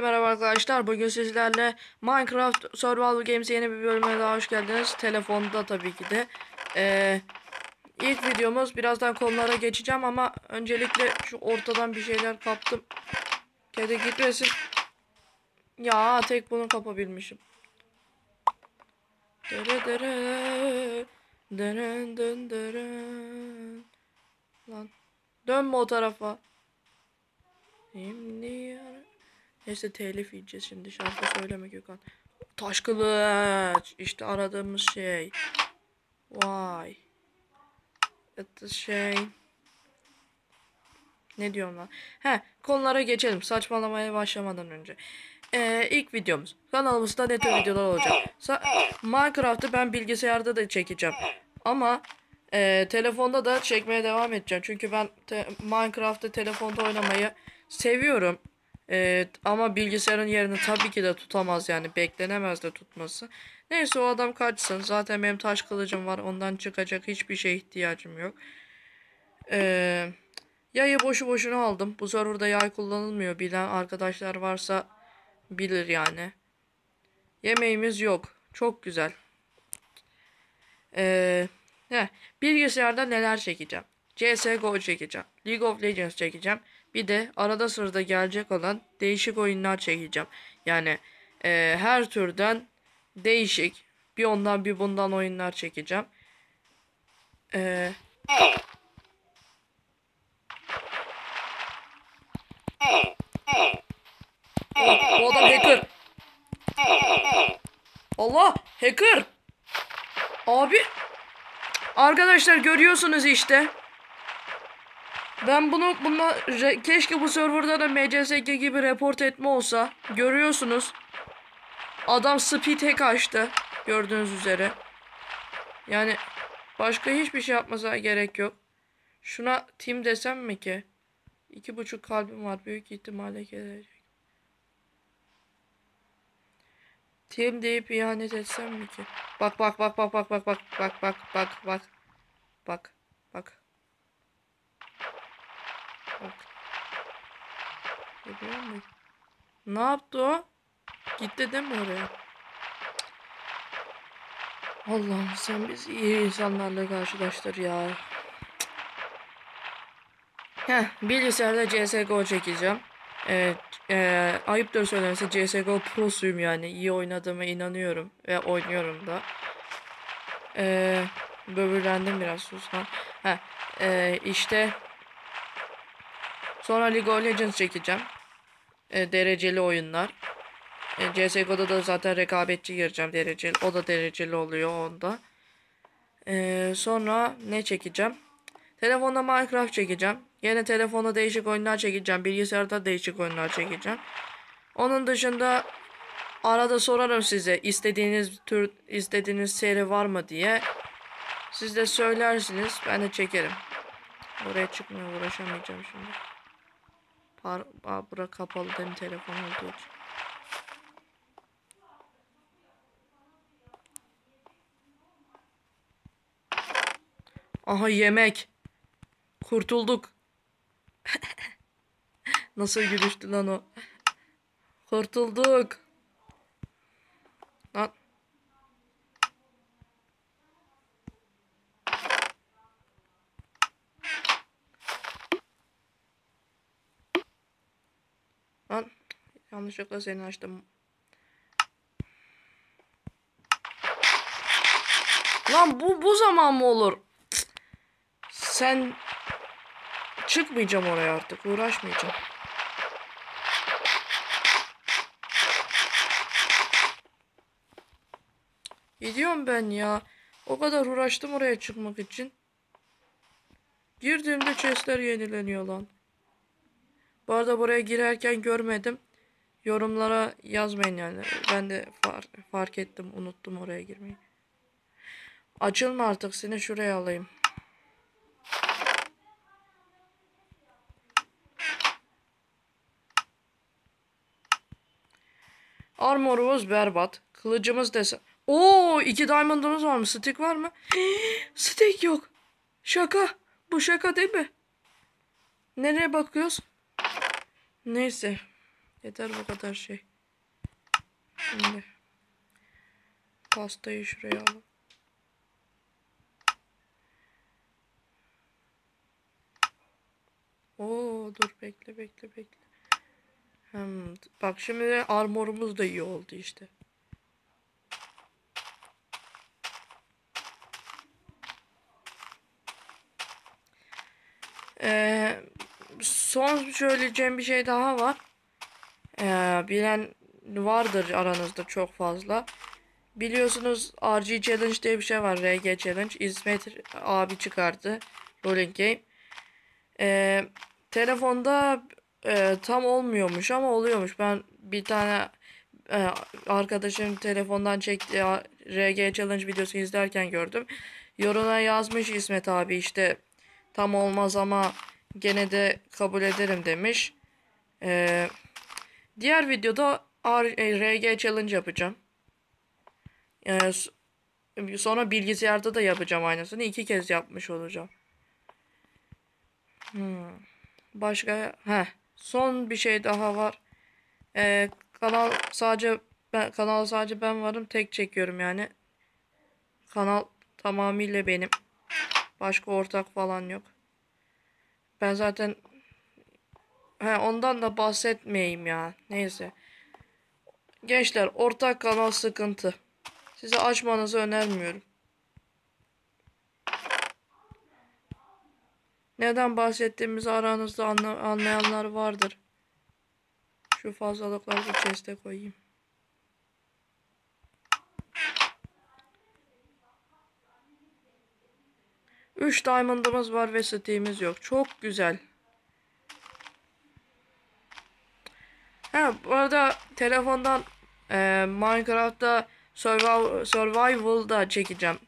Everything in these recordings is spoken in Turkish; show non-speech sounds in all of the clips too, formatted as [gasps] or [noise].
Merhaba arkadaşlar. Bugün sizlerle Minecraft Survival Games yeni bir bölüme daha hoş geldiniz. Telefonda tabii ki de. Ee, ilk videomuz. Birazdan konulara geçeceğim ama öncelikle şu ortadan bir şeyler kaptım. Kedi gitmesin. Ya tek bunu kapabilmişim. Dere dere. Deren dön deren. Lan. Dönme o tarafa. Şimdi yar- Neyse telif yiyeceğiz şimdi şarkı söyleme Gökhan. Taş kılıç. İşte aradığımız şey. Vay. It's şey. Ne diyorum lan? He konulara geçelim saçmalamaya başlamadan önce. Ee, ilk videomuz. Kanalımızda ne tür videolar olacak? Sa- Minecraft'ı ben bilgisayarda da çekeceğim. Ama e, telefonda da çekmeye devam edeceğim. Çünkü ben te- Minecraft'ı telefonda oynamayı seviyorum. Ee, ama bilgisayarın yerini tabii ki de tutamaz yani beklenemez de tutması. Neyse o adam kaçsın. Zaten benim taş kılıcım var. Ondan çıkacak hiçbir şeye ihtiyacım yok. Ee, yayı boşu boşuna aldım. Bu serverda yay kullanılmıyor. Bilen arkadaşlar varsa bilir yani. Yemeğimiz yok. Çok güzel. Ee, heh, bilgisayarda neler çekeceğim? CSGO çekeceğim. League of Legends çekeceğim. Bir de arada sırada gelecek olan değişik oyunlar çekeceğim. Yani e, her türden değişik bir ondan bir bundan oyunlar çekeceğim. E, Oh, bu adam hacker. Allah hacker. Abi arkadaşlar görüyorsunuz işte. Ben bunu bununla keşke bu serverda da MCSG gibi report etme olsa. Görüyorsunuz. Adam speed hack açtı. Gördüğünüz üzere. Yani başka hiçbir şey yapmasa gerek yok. Şuna team desem mi ki? İki buçuk kalbim var. Büyük ihtimalle gelecek. Team deyip ihanet etsem mi ki? Bak bak bak bak bak bak bak bak bak bak bak bak bak. Bak. Görüyor musun? Ne yaptı o? Gitti değil mi oraya? Allah'ım sen biz iyi insanlarla karşılaştır ya. Heh, bilgisayarda CSGO çekeceğim. Evet, eee ayıptır söylemesi CSGO prosuyum yani. iyi oynadığıma inanıyorum ve oynuyorum da. Eee böbürlendim biraz sus lan. Heh, eee işte Sonra League of Legends çekeceğim. E, dereceli oyunlar. E, CSGO'da da zaten rekabetçi gireceğim dereceli. O da dereceli oluyor onda. E, sonra ne çekeceğim? Telefonda Minecraft çekeceğim. Yine telefonda değişik oyunlar çekeceğim. Bilgisayarda değişik oyunlar çekeceğim. Onun dışında arada sorarım size istediğiniz tür istediğiniz seri var mı diye. Siz de söylersiniz. Ben de çekerim. Oraya çıkmaya uğraşamayacağım şimdi. Par Aa, bura kapalı mi telefon olduğu için. Aha yemek. Kurtulduk. [laughs] Nasıl gülüştü lan o. Kurtulduk. Lan. Lan yanlışlıkla seni açtım. Lan bu bu zaman mı olur? Cık. Sen çıkmayacağım oraya artık. Uğraşmayacağım. Gidiyorum ben ya. O kadar uğraştım oraya çıkmak için. Girdiğimde chestler yenileniyor lan. Bu arada buraya girerken görmedim. Yorumlara yazmayın yani. Ben de far- fark ettim. Unuttum oraya girmeyi. Açılma artık. Seni şuraya alayım. Armorumuz berbat. Kılıcımız desen. Oo, iki diamond'ımız var mı? Stick var mı? [gasps] Stick yok. Şaka. Bu şaka değil mi? Nereye bakıyoruz? Neyse. Yeter bu kadar şey. Şimdi pastayı şuraya alalım. Oo dur bekle bekle bekle. Hmm, bak şimdi armorumuz da iyi oldu işte. Ee, son söyleyeceğim bir şey daha var. Ee, bilen vardır aranızda çok fazla. Biliyorsunuz RG Challenge diye bir şey var. RG Challenge. İsmet abi çıkardı. Rolling Game. Ee, telefonda e, tam olmuyormuş ama oluyormuş. Ben bir tane e, arkadaşım telefondan çekti RG Challenge videosu izlerken gördüm. Yoruna yazmış İsmet abi işte tam olmaz ama gene de kabul ederim demiş. Ee, diğer videoda R- e, RG Challenge yapacağım. Ee, s- sonra bilgisayarda da yapacağım aynısını. iki kez yapmış olacağım. Hmm. Başka he son bir şey daha var. Ee, kanal sadece ben kanal sadece ben varım. Tek çekiyorum yani. Kanal tamamıyla benim. Başka ortak falan yok. Ben zaten he, ondan da bahsetmeyeyim ya. Neyse. Gençler ortak kanal sıkıntı. Size açmanızı önermiyorum. Neden bahsettiğimizi aranızda anla- anlayanlar vardır. Şu fazlalıkları bir chest'e koyayım. Üç diamond'ımız var ve steam'imiz yok. Çok güzel. Ha bu arada telefondan e, Minecraft'ta Survival, Survival'da çekeceğim.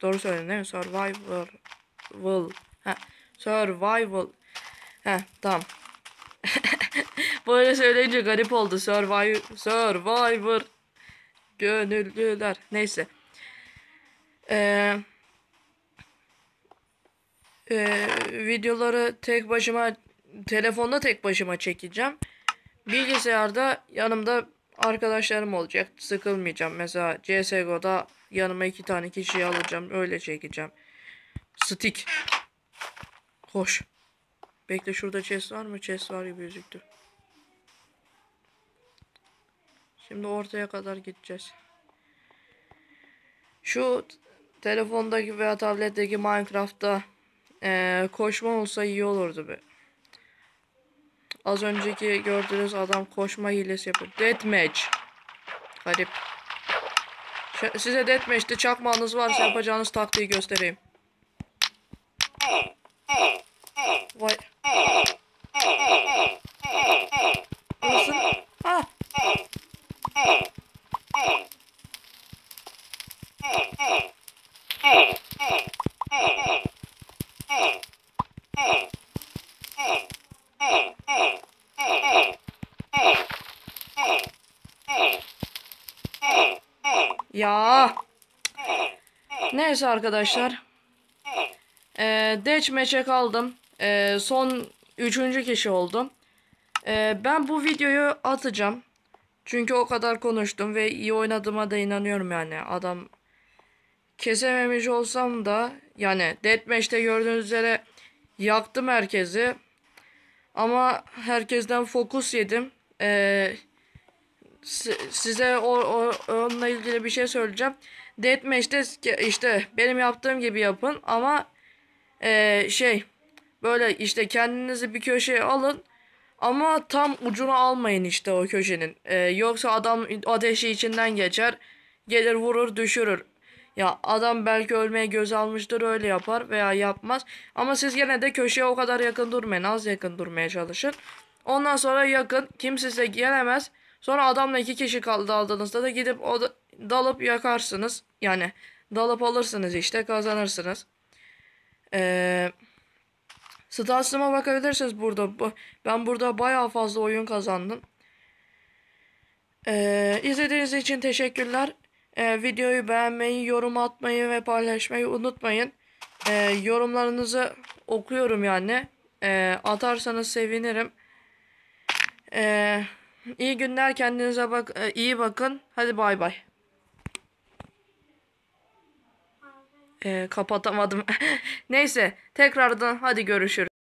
Doğru söyledim değil mi? Survival. Ha, survival. Ha, tamam. [laughs] Böyle söyleyince garip oldu. Survivor. Survivor. Gönüllüler. Neyse. Ee, e, videoları tek başıma telefonda tek başıma çekeceğim. Bilgisayarda yanımda arkadaşlarım olacak. Sıkılmayacağım. Mesela CSGO'da yanıma iki tane kişiyi alacağım. Öyle çekeceğim. Stick. Hoş. Bekle şurada chest var mı? Chest var gibi gözüktü. Şimdi ortaya kadar gideceğiz. Şu telefondaki veya tabletteki Minecraft'ta eee, koşma olsa iyi olurdu be. Az önceki gördüğünüz adam koşma hilesi yapıyor. Deathmatch. Garip. Size Deathmatch'te çakmağınız varsa yapacağınız taktiği göstereyim. Neyse arkadaşlar. Ee, Deathmatch'e kaldım. Ee, son üçüncü kişi oldum. Ee, ben bu videoyu atacağım. Çünkü o kadar konuştum ve iyi oynadığıma da inanıyorum yani. Adam kesememiş olsam da yani Deathmatch'te gördüğünüz üzere yaktım herkesi. Ama herkesten fokus yedim. Ee, si- size o, o onunla ilgili bir şey söyleyeceğim. Deathmatch'te işte benim yaptığım gibi yapın ama ee, şey böyle işte kendinizi bir köşeye alın ama tam ucunu almayın işte o köşenin. Ee, yoksa adam ateşi içinden geçer gelir vurur düşürür. Ya adam belki ölmeye göz almıştır öyle yapar veya yapmaz. Ama siz gene de köşeye o kadar yakın durmayın. Az yakın durmaya çalışın. Ondan sonra yakın. Kim size gelemez. Sonra adamla iki kişi kaldı aldığınızda da gidip o da- dalıp yakarsınız. Yani dalıp alırsınız işte kazanırsınız. Eee Stats'ıma bakabilirsiniz burada. Bu- Ben burada bayağı fazla oyun kazandım. Ee, izlediğiniz için teşekkürler. Ee, videoyu beğenmeyi, yorum atmayı ve paylaşmayı unutmayın. Ee, yorumlarınızı okuyorum yani. Ee, atarsanız sevinirim. Ee, İyi günler kendinize bak e, iyi bakın. Hadi bay bay. Ee, kapatamadım. [laughs] Neyse tekrardan hadi görüşürüz.